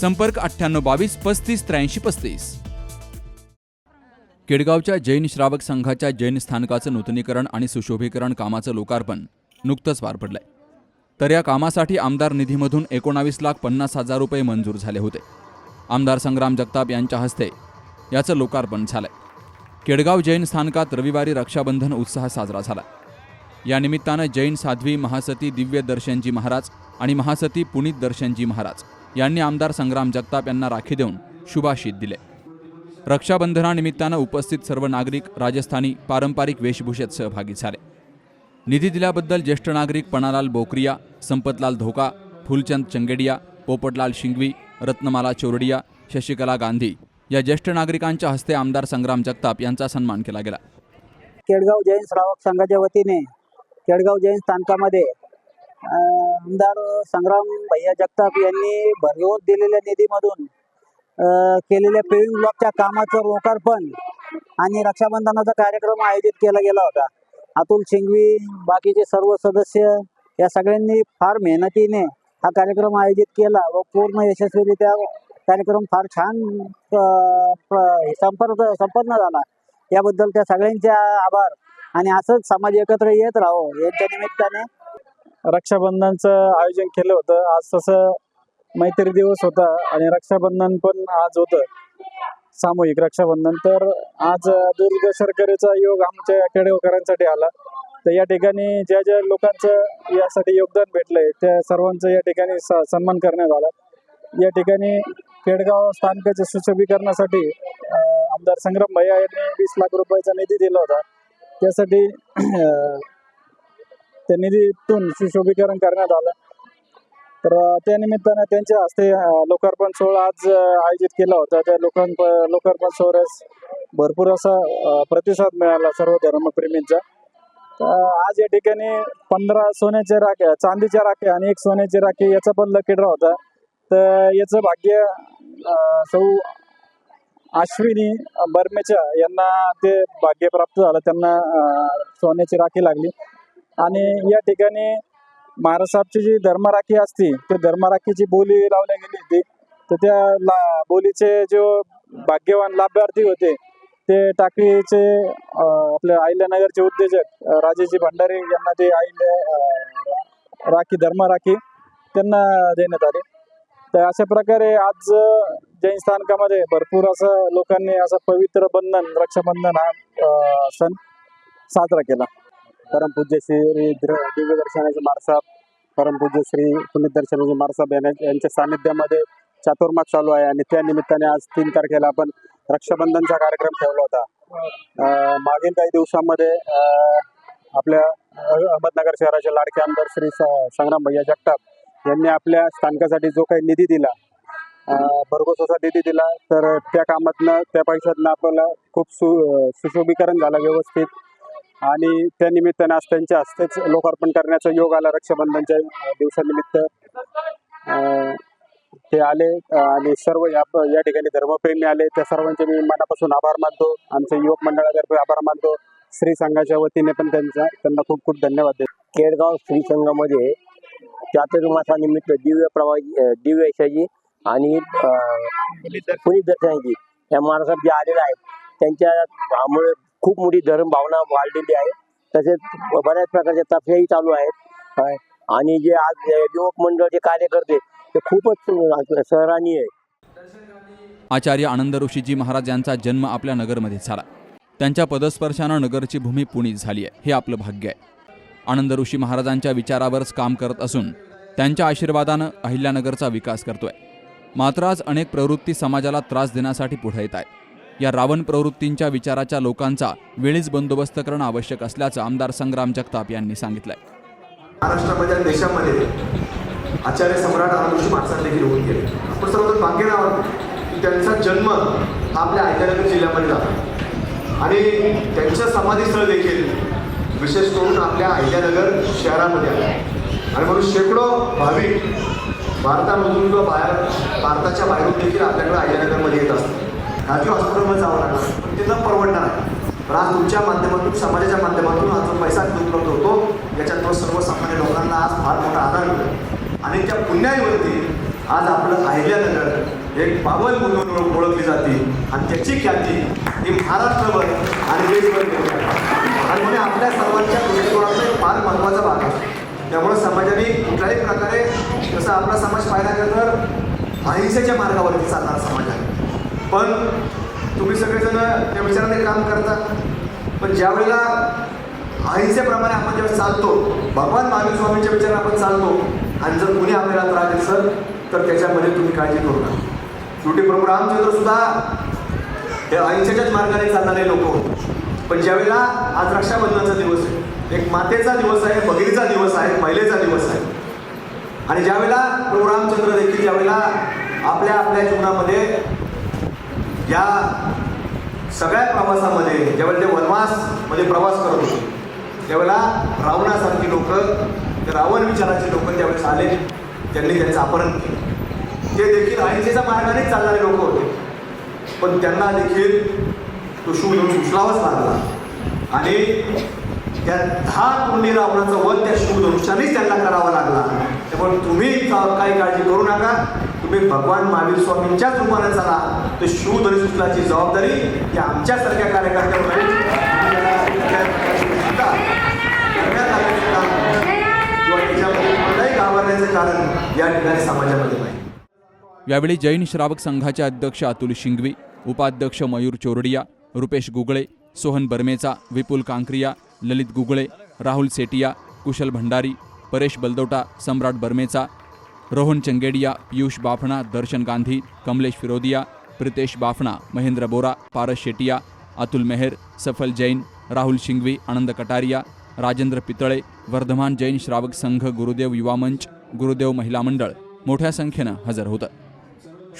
संपर्क अठ्ठ्याण्णव बावीस पस्तीस त्र्याऐंशी पस्तीस. केडगावच्या जैन श्रावक संघाच्या जैन स्थानकाचं नूतनीकरण आणि सुशोभीकरण कामाचं लोकार्पण नुकतंच पार पडलंय. तर या कामासाठी आमदार निधीमधून एकोणावीस लाख पन्नास हजार रुपये मंजूर झाले होते. आमदार संग्राम जगताप यांच्या हस्ते याचं लोकार्पण झालंय. केडगाव जैन स्थानकात रविवारी रक्षाबंधन उत्साह साजरा झाला. या निमित्तानं जैन साध्वी महासती दिव्य दर्शनजी महाराज आणि महासती पुनीत दर्शनजी महाराज यांनी आमदार संग्राम जगताप यांना राखी देऊन शुभाशीत दिले. रक्षाबंधनानिमित्तानं उपस्थित सर्व नागरिक राजस्थानी पारंपरिक वेशभूषेत सहभागी झाले. निधी दिल्याबद्दल ज्येष्ठ नागरिक पणालाल बोकरिया संपतलाल धोका फुलचंद चंगेडिया पोपटलाल शिंगवी रत्नमाला चोरडिया शशिकला गांधी या ज्येष्ठ नागरिकांच्या हस्ते आमदार संग्राम जगताप यांचा सन्मान केला गेला. केडगाव जैन श्रावक संघाच्या वतीने केडगाव जैन स्थानकामध्ये आमदार संग्राम भैया जगताप यांनी भरघोस दिलेल्या निधीमधून केलेल्या पेविंग ब्लॉकच्या कामाचं लोकार्पण आणि रक्षाबंधनाचा कार्यक्रम आयोजित केला गेला होता. अतुल सिंघवी बाकीचे सर्व सदस्य या सगळ्यांनी फार मेहनतीने हा कार्यक्रम आयोजित केला व पूर्ण यशस्वीरित्या कार्यक्रम फार छान संपर्क संपन्न झाला. याबद्दल त्या सगळ्यांचे आभार आणि असंच समाज एकत्र येत राहो. यांच्या निमित्ताने रक्षाबंधनचं आयोजन केलं होतं. आज तसं मैत्री दिवस होता आणि रक्षाबंधन पण आज होतं. सामूहिक रक्षाबंधन. तर आज दुर्ग शर्करेचा योग आमच्या केडगावकरांसाठी आला. तर या ठिकाणी ज्या ज्या लोकांचं यासाठी योगदान भेटलंय त्या सर्वांचं या ठिकाणी स- सन्मान करण्यात आला. या ठिकाणी केडगाव स्थानकाच्या सुशोभीकरणासाठी आमदार संग्राम भैया यांनी वीस लाख रुपयाचा निधी दिला होता. त्यासाठी त्या निधीतून सुशोभीकरण करण्यात आलं. तर त्या निमित्तानं त्यांच्या हस्ते लोकार्पण सोहळा आज आयोजित केला होता. त्या लोकांप लोकार्पण सोहळ्यास भरपूर असा प्रतिसाद मिळाला सर्व धर्मप्रेमींचा. तर आज या ठिकाणी पंधरा सोन्याच्या राख्या चांदीच्या राख्या आणि एक सोन्याची राखी याचा पण लकी होता. तर याचं भाग्य सौ अश्विनी बर्मेच्या यांना ते भाग्य प्राप्त झालं. त्यांना सोन्याची राखी लागली. आणि या ठिकाणी महाराष्ट्राची जी धर्मराखी असती ते धर्मराखीची बोली लावल्या गेली होती. तर त्या ला बोलीचे जो भाग्यवान लाभार्थी होते ते टाकळीचे आपल्या अहिल्यानगरचे उद्योजक राजेजी भंडारी यांना ते अहिल्या राखी धर्मराखी त्यांना देण्यात आली. तर अशा प्रकारे आज जैन स्थानकामध्ये भरपूर असं लोकांनी असं पवित्र बंधन रक्षाबंधन हा सण साजरा केला. परमपूज्य श्री दिव्य दर्शनाचे मारसाब परमपूज्य श्री पुनित दर्शनाचे मारसाब यांना यांच्या सानिध्यामध्ये चातुर्मास चालू आहे आणि त्या निमित्ताने आज तीन तारखेला आपण रक्षाबंधनचा कार्यक्रम ठेवला होता. मागील काही दिवसामध्ये आपल्या अहमदनगर शहराचे लाडके आमदार श्री संग्राम भैया जगताप यांनी आपल्या स्थानकासाठी जो काही निधी दिला अं, भरघोस असा निधी दिला तर त्या कामातनं त्या पैशातनं आपल्याला खूप सु सुशोभीकरण झालं व्यवस्थित. आणि त्या निमित्ताने आज त्यांच्या हस्तेच लोकार्पण करण्याचा योग आला रक्षाबंधनच्या दिवसानिमित्त. अं, ते आले आणि सर्व या या ठिकाणी धर्मप्रेमी आले. त्या सर्वांचे मी मनापासून आभार मानतो. आमच्या युवक मंडळातर्फे आभार मानतो. श्री संघाच्या वतीने पण त्यांचा त्यांना खूप खूप धन्यवाद देतो. केडगाव श्री संघामध्ये चातुर्मासानिमित्त दिव्य प्रवाही अ, दिव्य यशाची आणि अ, पुनीत दर्शनाची या महाराष्ट्रात जे आलेले आहेत त्यांच्या खूप मोठी धर्म भावना वाढलेली आहे. तसेच बऱ्याच प्रकारच्या तफ्याही चालू आहेत. आणि जे आज युवक मंडळ जे कार्य करते ते खूपच अ, आहे. आचार्य आनंद ऋषीजी महाराज यांचा जन्म आपल्या नगरमध्ये झाला. त्यांच्या पदस्पर्शानं नगरची भूमी पुणे झाली आहे. हे आपलं भाग्य आहे. आनंद ऋषी महाराजांच्या विचारावरच काम करत असून त्यांच्या आशीर्वादानं अहिल्यानगरचा विकास करतोय. मात्र आज अनेक प्रवृत्ती समाजाला त्रास देण्यासाठी पुढे येत आहेत. या रावण प्रवृत्तींच्या विचाराच्या लोकांचा वेळीच बंदोबस्त करणं आवश्यक असल्याचं आमदार संग्राम जगताप यांनी सांगितलंय. महाराष्ट्रामध्ये देशामध्ये आचार्य सम्राट आनंदोशी माणसात देखील होऊन गेले. आपण सर्वजण भाग्यवान आहोत की त्यांचा जन्म हा आपल्या अहिल्यानगर जिल्ह्यामध्ये झाला. आणि त्यांचं समाधीस्थळ देखील विशेष करून आपल्या अहिल्यानगर शहरामध्ये आलं आणि म्हणून शेकडो भाविक भारतामधून किंवा बाहेर भारताच्या बाहेरून देखील आपल्याकडे अहिल्यानगरमध्ये येत असतात. खाजगी हॉस्पिटलमध्ये जावं लागणार पण ते परवडणार आहे पण आज तुमच्या माध्यमातून समाजाच्या माध्यमातून हा जो पैसा उपलब्ध होतो याच्यात सर्वसामान्य लोकांना आज फार मोठा आधार मिळतो आणि त्या पुण्याईवरती आज आपलं अहिल्यानगर एक पावन म्हणून ओळखली जाते. आणि त्याची ख्याती ही महाराष्ट्रभर आणि देशभर आणि म्हणजे आपल्या सर्वांच्या दृष्टिकोनाचा एक फार महत्त्वाचा भाग आहे. त्यामुळं समाजाने कुठल्याही प्रकारे जसं आपला समाज पाहिला तर अहिंसेच्या मार्गावरती चालणारा समाज आहे. पण तुम्ही सगळेजण त्या विचाराने काम करता. पण ज्यावेळेला अहिंसेप्रमाणे आपण जेव्हा चालतो भगवान महावीर स्वामींच्या विचाराने आपण चालतो आणि जर कुणी आपल्याला त्रास देत असेल तर त्याच्यामध्ये तुम्ही काळजी करू नका. शेवटी प्रभू रामचंद्र सुद्धा हे अहिंसेच्याच मार्गाने चालणारे लोक होते. पण ज्यावेळेला आज रक्षाबंधनाचा दिवस आहे एक मातेचा दिवस आहे बगिरीचा दिवस आहे महिलेचा दिवस आहे आणि ज्यावेळेला प्रभू रामचंद्र देखील ज्यावेळेला आपल्या आपल्या जीवनामध्ये या सगळ्या प्रवासामध्ये ज्यावेळेला ते वनवासमध्ये प्रवास करत होते त्यावेळेला रावणासारखी लोक ते रावण विचाराचे लोक त्यावेळेस आले. त्यांनी त्यांचं अपहरण केलं. ते देखील अहिंसेच्या मार्गाने चालणारे लोक होते. पण त्यांना देखील तो शूळ उचलावाच लागला आणि त्या दहा कुंडी रावणाचा वध त्या शूळ धनुष्यानेच त्यांना करावा लागला. त्यामुळे तुम्ही काही काळजी करू नका. तुम्ही भगवान महावीर स्वामींच्याच रूपाने चला तर शिव धनुष उचलाची जबाबदारी ही आमच्यासारख्या कार्यकर्त्यांवर आहे. करण्यात आलेलं काम किंवा त्याच्यामध्ये कोणताही घाबरण्याचं कारण या ठिकाणी समाजामध्ये नाही यावेळी जैन श्रावक संघाचे अध्यक्ष अतुल शिंगवी उपाध्यक्ष मयूर चोरडिया रुपेश गुगळे सोहन बर्मेचा विपुल कांक्रिया ललित गुगळे राहुल सेटिया कुशल भंडारी परेश बलदोटा सम्राट बर्मेचा रोहन चंगेडिया पियुष बाफणा दर्शन गांधी कमलेश फिरोदिया प्रितेश बाफणा महेंद्र बोरा पारस शेटिया अतुल मेहर सफल जैन राहुल शिंगवी आनंद कटारिया राजेंद्र पितळे वर्धमान जैन श्रावक संघ गुरुदेव युवा मंच गुरुदेव महिला मंडळ मोठ्या संख्येनं हजर होतं.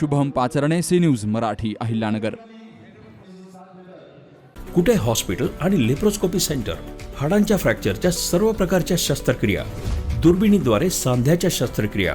Shubham Pacharne C news Marathi Ahilyanagar. Kute hospital आणि लेप्रोस्कोपी सेंटर? हाडांच्या फ्रॅक्चरच्या सर्व प्रकारच्या शस्त्रक्रिया. दुर्बिणीद्वारे सांध्याच्या शस्त्रक्रिया.